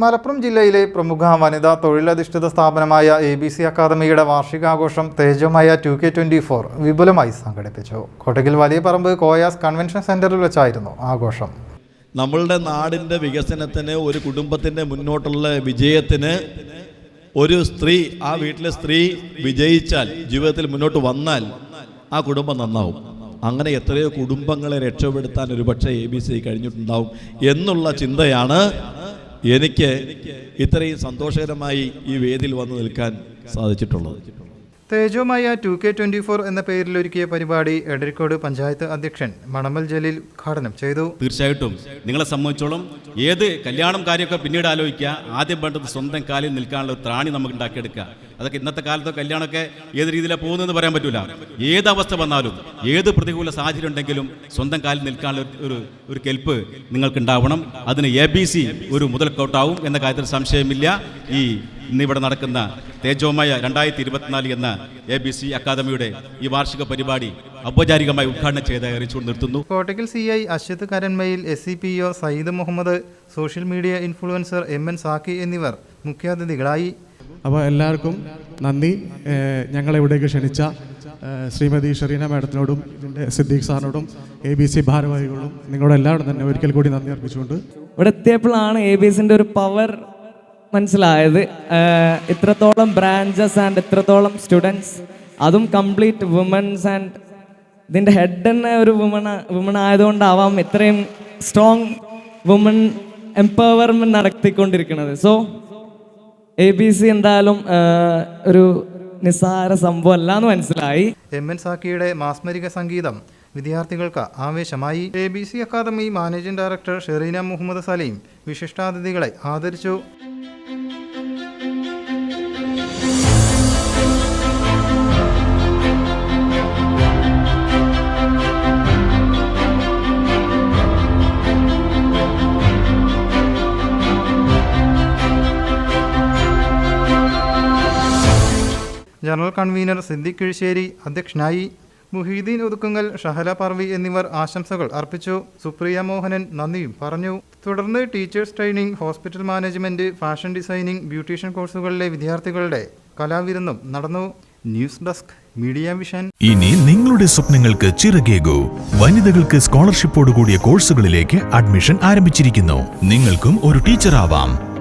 മലപ്പുറം ജില്ലയിലെ പ്രമുഖ വനിതാ തൊഴിലധിഷ്ഠിത സ്ഥാപനമായ എ ബി സി അക്കാദമിയുടെ വാർഷികാഘോഷം Tejomaya two K twenty four വിപുലമായി സംഘടിപ്പിച്ചു. കോട്ടയ്ക്കൽ വലിയ പറമ്പ് കോയാസ് കൺവെൻഷൻ സെന്ററിൽ വെച്ചായിരുന്നു ആഘോഷം. നമ്മളുടെ നാടിന്റെ വികസനത്തിന് ഒരു കുടുംബത്തിന്റെ മുന്നോട്ടുള്ള വിജയത്തിന് ഒരു സ്ത്രീ ആ വീട്ടിലെ സ്ത്രീ വിജയിച്ചാൽ ജീവിതത്തിൽ മുന്നോട്ട് വന്നാൽ ആ കുടുംബം നന്നാവും. അങ്ങനെ എത്രയോ കുടുംബങ്ങളെ രക്ഷപ്പെടുത്താൻ ഒരുപക്ഷെ എ ബി സി കഴിഞ്ഞിട്ടുണ്ടാവും എന്നുള്ള ചിന്തയാണ് എനിക്ക് ഇത്രയും സന്തോഷകരമായി ഈ വേദിയിൽ വന്ന് നിൽക്കാൻ സാധിച്ചിട്ടുള്ളത്. Tejomaya two K twenty four എന്ന പേരിൽ ഒരുക്കിയ പരിപാടി എടരിക്കോട് പഞ്ചായത്ത് അധ്യക്ഷൻ മണമൽ ജലീൽ ഉദ്ഘാടനം ചെയ്തു. തീർച്ചയായിട്ടും. നിങ്ങളെ സംബന്ധിച്ചോളം ഏത് കല്യാണം കാര്യമൊക്കെ പിന്നീട് ആലോചിക്കുക ആദ്യം വേണ്ടത് സ്വന്തം കാലിൽ നിൽക്കാനുള്ള ഒരു ത്രാണി നമുക്ക് ഉണ്ടാക്കിയെടുക്കുക. അതൊക്കെ ഇന്നത്തെ കാലത്ത് കല്യാണമൊക്കെ ഏത് രീതിയിലാണ് പോകുന്നതെന്ന് പറയാൻ പറ്റില്ല ഏത് അവസ്ഥ വന്നാലും ഏത് പ്രതികൂല സാഹചര്യം ഉണ്ടെങ്കിലും സ്വന്തം കാലിൽ നിൽക്കാനുള്ള ഒരു- ഒരു കെൽപ്പ് നിങ്ങൾക്ക് ഉണ്ടാവണം അതിന് എ ബി സി ഒരു മുതൽക്കൗട്ടാവും എന്ന കാര്യത്തിൽ സംശയമില്ല. ഈ ഇന്നിവിടെ നടക്കുന്ന തേജോമയ രണ്ടായിരത്തി ഇരുപത്തിനാല് എന്ന എ ബി സി അക്കാദമിയുടെ ഈ വാർഷിക പരിപാടി ഔപചാരികമായി ഉദ്ഘാടനം ചെയ്ത് അറിയിച്ചുകൊണ്ട് നിർത്തുന്നു. Kottakkal C I Ashwath Karanmayil S C P O Sayyid Muhammad social media influencer M N Zaki എന്നിവർ മുഖ്യാതിഥികളായി. അപ്പോൾ എല്ലാവർക്കും നന്ദി. ഞങ്ങളെ ഇവിടേക്ക് ക്ഷണിച്ച ശ്രീമതി ഷെറീന മാഡത്തിനോടും ഇതിന്റെ സിദ്ദീഖ് സാറിനോടും എ ബി സി ഭാരവാഹികളോടും നിങ്ങളോട് എല്ലാവരും തന്നെ ഒരിക്കൽ കൂടി നന്ദി അർപ്പിച്ചുകൊണ്ട്. ഇവിടെ എത്തിയപ്പോഴാണ് എ ബി എസിന്റെ ഒരു പവർ മനസ്സിലായത്. ഇത്രത്തോളം ബ്രാഞ്ചസ് ആൻഡ് ഇത്രത്തോളം സ്റ്റുഡൻസ് അതും കംപ്ലീറ്റ് വുമൻസ് ആൻഡ് ഇതിന്റെ ഹെഡ് തന്നെ ഒരു വുമൺ വുമൺ ആയതുകൊണ്ടാവാം ഇത്രയും സ്ട്രോങ് വുമൺ എംപവർമെന്റ് നടത്തിക്കൊണ്ടിരിക്കുന്നത്. സോ എ ബി സി എന്തായാലും ഒരു നിസ്സാര സംഭവം അല്ല എന്ന് മനസ്സിലായി. എം എൻ സാക്കിയുടെ മാസ്മരിക സംഗീതം വിദ്യാർത്ഥികൾക്ക് ആവേശമായി. A B C academy managing director Shereena Muhammad Saleem വിശിഷ്ടാതിഥികളെ ആദരിച്ചു. ജനറൽ കൺവീനർ സിദ്ദിഖ് കിഴിശ്ശേരി അധ്യക്ഷനായി മുഹീദ്ദീൻ ഒതുക്കുങ്ങൽ ഷഹല പർവി എന്നിവർ ആശംസകൾ അർപ്പിച്ചു. സുപ്രിയ മോഹനൻ നന്ദിയും പറഞ്ഞു. തുടർന്ന് teachers training hospital management fashion designing beautician കോഴ്സുകളിലെ വിദ്യാർത്ഥികളുടെ കലാവിരുന്നും നടന്നു. News desk media vision. ഇനി നിങ്ങളുടെ സ്വപ്നങ്ങൾക്ക് ചിറകേകൂ. വനിതകൾക്ക് സ്കോളർഷിപ്പോട് കൂടിയ കോഴ്സുകളിലേക്ക് അഡ്മിഷൻ ആരംഭിച്ചിരിക്കുന്നു. നിങ്ങൾക്കും ഒരു ടീച്ചർ ആവാം